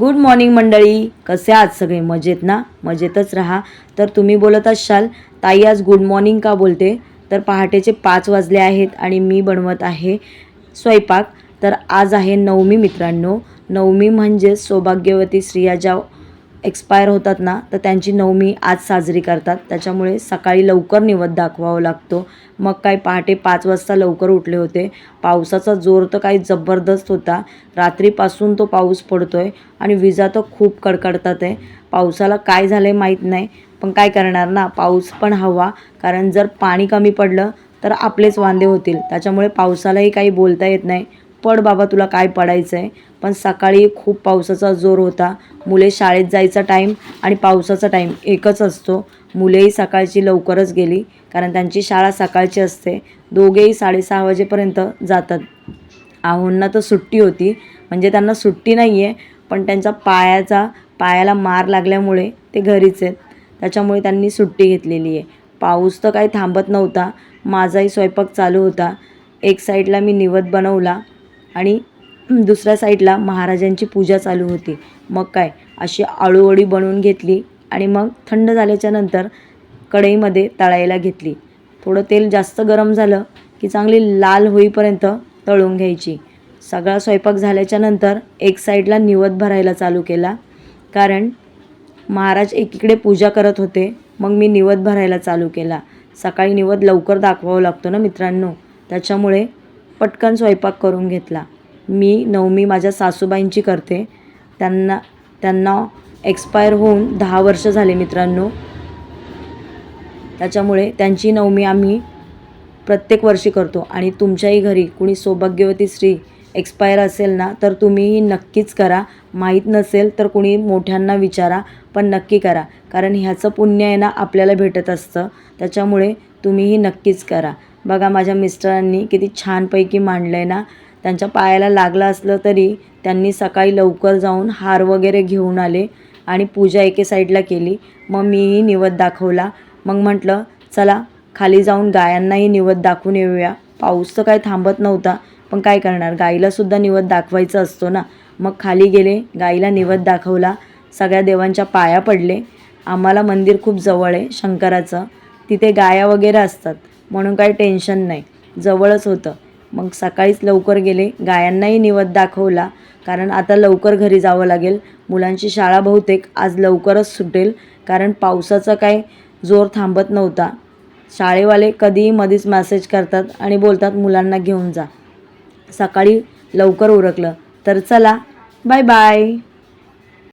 Good morning मंडळी. कसे आहात सगळे? मजेत ना? मजेतच राहा. तर तुम्ही बोलत असाल ताई आज गुड मॉर्निंग का बोलते? तर पहाटेचे पाच वाजले आहेत आणि मी बनवत आहे स्वयंपाक. तर आज आहे नवमी मित्रांनो. नवमी म्हणजे सौभाग्यवती स्त्रिया ज्या एक्सपायर होतात ना तर त्यांची नवमी आज साजरी करतात. त्याच्यामुळे सकाळी लवकर निवद दाखवावं लागतो. मग काय पहाटे पाच वाजता लवकर उठले होते. पावसाचा जोर तर काही जबरदस्त होता. रात्रीपासून तो पाऊस पडतो आहे आणि विजा तर खूप कडकडतात आहे. पावसाला काय झालं आहे माहीत नाही. पण काय करणार ना पाऊस पण हवा. कारण जर पाणी कमी पडलं तर आपलेच वांदे होतील. त्याच्यामुळे पावसालाही काही बोलता येत नाही. पड बाबा तुला काय पडायचं आहे पण सकाळी खूप पावसाचा जोर होता. मुले शाळेत जायचा टाईम आणि पावसाचा टाईम एकच असतो. मुलेही सकाळची लवकरच गेली कारण त्यांची शाळा सकाळची असते. दोघेही साडेसहा वाजेपर्यंत जातात. आहोंना तर सुट्टी होती. म्हणजे त्यांना सुट्टी नाही आहे पण त्यांचा पायाचा पायाला मार लागल्यामुळे ते घरीच आहेत. त्याच्यामुळे त्यांनी सुट्टी घेतलेली आहे. पाऊस तर काही थांबत नव्हता. माझाही स्वयंपाक चालू होता. एक साईडला मी निवत बनवला. आणि दुसऱ्या साईडला महाराजांची पूजा चालू होती. मग काय? अशी आळूवडी बनवून घेतली आणि मग थंड झाल्याच्यानंतर कढईमध्ये तळायला घेतली. थोडं तेल जास्त गरम झालं की चांगली लाल होईपर्यंत तळून घ्यायची. सगळा स्वयंपाक झाल्याच्यानंतर एक साईडला निवद भरायला चालू केला. कारण महाराज एकीकडे पूजा करत होते मग मी निवद भरायला चालू केला. सकाळी निवद लवकर दाखवावं लागतो ना मित्रांनो? त्याच्यामुळे पटकन स्वयंपाक करून घेतला. मी नवमी माझ्या सासूबाईंची करते. त्यांना त्यांना एक्सपायर होऊन दहा वर्ष झाले मित्रांनो. त्याच्यामुळे त्यांची नवमी आम्ही प्रत्येक वर्षी करतो. आणि तुमच्याही घरी कुणी सौभाग्यवती स्त्री एक्सपायर असेल ना तर तुम्हीही नक्कीच करा. माहीत नसेल तर कुणी मोठ्यांना विचारा पण नक्की करा. कारण ह्याचं पुण्य आहे ना आपल्याला भेटत असतं. त्याच्यामुळे तुम्हीही नक्कीच करा. बघा माझ्या मिस्टरांनी किती छानपैकी मांडलं आहे ना? त्यांच्या पायाला लागलं असलं तरी त्यांनी सकाळी लवकर जाऊन हार वगैरे घेऊन आले आणि पूजा एके साईडला केली. मग मीही निवद दाखवला. मग म्हटलं चला खाली जाऊन गायांनाही निवद दाखवून येऊया. पाऊस तर काय थांबत नव्हता पण काय करणार? गाईलासुद्धा निवद दाखवायचं असतो ना. मग खाली गेले गाईला निवद दाखवला. सगळ्या देवांच्या पाया पडले. आम्हाला मंदिर खूप जवळ आहे शंकराचं. तिथे गाया वगैरे असतात. म्हणून काही टेन्शन नाही. जवळच होतं. मग सकाळीच लवकर गेले. गायांनाही निवद दाखवला. कारण आता लवकर घरी जावं लागेल. मुलांची शाळा बहुतेक आज लवकरच सुटेल. कारण पावसाचा काय जोर थांबत नव्हता. शाळेवाले कधीही मधीच मॅसेज करतात आणि बोलतात मुलांना घेऊन जा. सकाळी लवकर उरकलं. तर चला बाय बाय